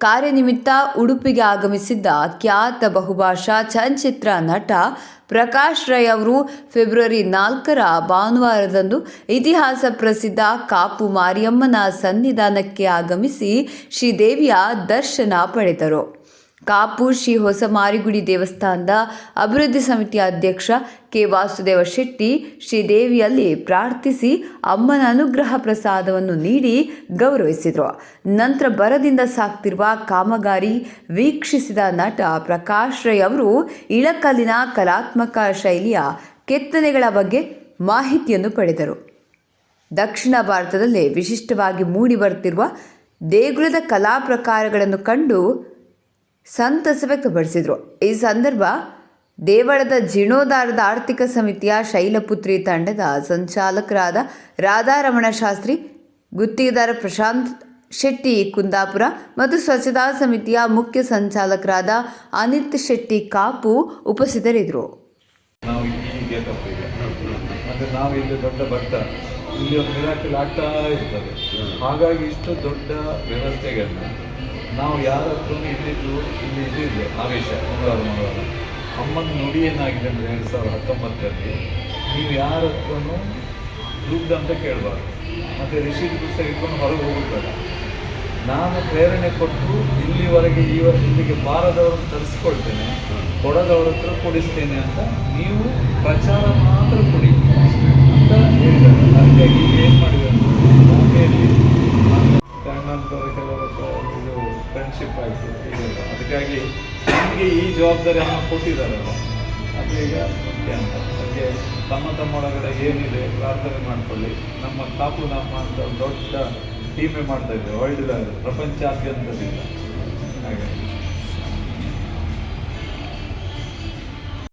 ಕಾರ್ಯನಿಮಿತ್ತ ಉಡುಪಿಗೆ ಆಗಮಿಸಿದ್ದ ಖ್ಯಾತ ಬಹುಭಾಷಾ ಚಲನಚಿತ್ರ ನಟ ಪ್ರಕಾಶ್ ರೈ ಅವರು ಫೆಬ್ರವರಿ ನಾಲ್ಕರ ಭಾನುವಾರದಂದು ಇತಿಹಾಸ ಪ್ರಸಿದ್ಧ ಕಾಪು ಮಾರಿಯಮ್ಮನ ಸನ್ನಿಧಾನಕ್ಕೆ ಆಗಮಿಸಿ ಶ್ರೀದೇವಿಯ ದರ್ಶನ ಪಡೆದರು. ಕಾಪು ಶ್ರೀ ಹೊಸ ಮಾರಿಗುಡಿ ದೇವಸ್ಥಾನದ ಅಭಿವೃದ್ಧಿ ಸಮಿತಿ ಅಧ್ಯಕ್ಷ ಕೆ ವಾಸುದೇವ ಶೆಟ್ಟಿ ಶ್ರೀದೇವಿಯಲ್ಲಿ ಪ್ರಾರ್ಥಿಸಿ ಅಮ್ಮನ ಅನುಗ್ರಹ ಪ್ರಸಾದವನ್ನು ನೀಡಿ ಗೌರವಿಸಿದರು. ನಂತರ ಬರದಿಂದ ಸಾಕ್ತಿರುವ ಕಾಮಗಾರಿ ವೀಕ್ಷಿಸಿದ ನಟ ಪ್ರಕಾಶ್ ರೈ ಅವರು ಇಳಕಲ್ಲಿನ ಕಲಾತ್ಮಕ ಶೈಲಿಯ ಕೆತ್ತನೆಗಳ ಬಗ್ಗೆ ಮಾಹಿತಿಯನ್ನು ಪಡೆದರು. ದಕ್ಷಿಣ ಭಾರತದಲ್ಲಿ ವಿಶಿಷ್ಟವಾಗಿ ಮೂಡಿಬರುತ್ತಿರುವ ದೇಗುಲದ ಕಲಾ ಪ್ರಕಾರಗಳನ್ನು ಕಂಡು ಸಂತಸ ವ್ಯಕ್ತಪಡಿಸಿದರು. ಈ ಸಂದರ್ಭ ದೇವಳದ ಜೀರ್ಣೋದ್ಧಾರದ ಆರ್ಥಿಕ ಸಮಿತಿಯ ಶೈಲಪುತ್ರಿ ತಂಡದ ಸಂಚಾಲಕರಾದ ರಾಧಾರಮಣ ಶಾಸ್ತ್ರಿ ಗುತ್ತಿಗೆದಾರ ಪ್ರಶಾಂತ್ ಶೆಟ್ಟಿ ಕುಂದಾಪುರ ಮತ್ತು ಸ್ವಚ್ಛತಾ ಸಮಿತಿಯ ಮುಖ್ಯ ಸಂಚಾಲಕರಾದ ಅನಿತ್ ಶೆಟ್ಟಿ ಕಾಪು ಉಪಸ್ಥಿತರಿದ್ದರು. ನಾವು ಈ ಗೇಟಪ್ ಈಗ ಮತ್ತೆ ನಾವು ಇಲ್ಲಿ ದೊಡ್ಡ ಭತ್ತ ಇಲ್ಲಿ ಒಂದು ಮಿರಾಕಲ್ ಆಗ್ತಾ ಇರ್ತದೆ. ಹಾಗಾಗಿ ಇಷ್ಟು ದೊಡ್ಡ ವ್ಯವಸ್ಥೆಗಳನ್ನ ನಾವು ಯಾರ ಹತ್ರ ಇದ್ದಿದ್ದು ಇಲ್ಲಿ ಇದ್ದಿದ್ದು, ಆವೇಶ, ಮಂಗಳವಾರ ಮಂಗಳವಾರ. ಅಮ್ಮನ ನುಡಿ ಏನಾಗಿದೆ ಅಂದರೆ ಎರಡು ಸಾವಿರದ ಹತ್ತೊಂಬತ್ತರಲ್ಲಿ ನೀವು ಯಾರ ಹತ್ರನೂ ದುಡ್ಡು ಅಂತ ಕೇಳಬಾರ್ದು. ಮತ್ತು ರಿಷಿ ಪುಸ್ತಕ ಇಟ್ಕೊಂಡು ಹೊರಗೆ ಹೋಗುತ್ತಾರೆ ನಾನು ಪ್ರೇರಣೆ ಕೊಟ್ಟು ಇಲ್ಲಿವರೆಗೆ ಈ ಇಲ್ಲಿಗೆ ಬಾರದವರನ್ನು ತರಿಸ್ಕೊಳ್ತೇನೆ, ಕೊಡದವ್ರ ಹತ್ರ ಕೊಡಿಸ್ತೇನೆ ಅಂತ ನೀವು ಪ್ರಚಾರ ಮಾತ್ರ ಕೊಡಿ. ಫ್ರೆಂಡ್ಶಿಪ್ ಆಯಿತು ಅದಕ್ಕಾಗಿ ನಮಗೆ ಈ ಜವಾಬ್ದಾರಿಯನ್ನು ಕೊಟ್ಟಿದ್ದಾರಲ್ಲ ಅದು ಈಗ ಮುಖ್ಯ ಅಂತ. ಅದಕ್ಕೆ ತಮ್ಮ ತಮ್ಮೊಳಗಡೆ ಏನಿದೆ ಪ್ರಾರ್ಥನೆ ಮಾಡಿಕೊಳ್ಳಿ. ನಮ್ಮ ಕಾಪು ನಮ್ಮ ಅಂತ ದೊಡ್ಡ ಟೀಮೇ ಮಾಡ್ತಾ ಇದ್ದೇವೆ ವರ್ಲ್ಡ್ ಪ್ರಪಂಚಾದ್ಯಂತದಿಂದ.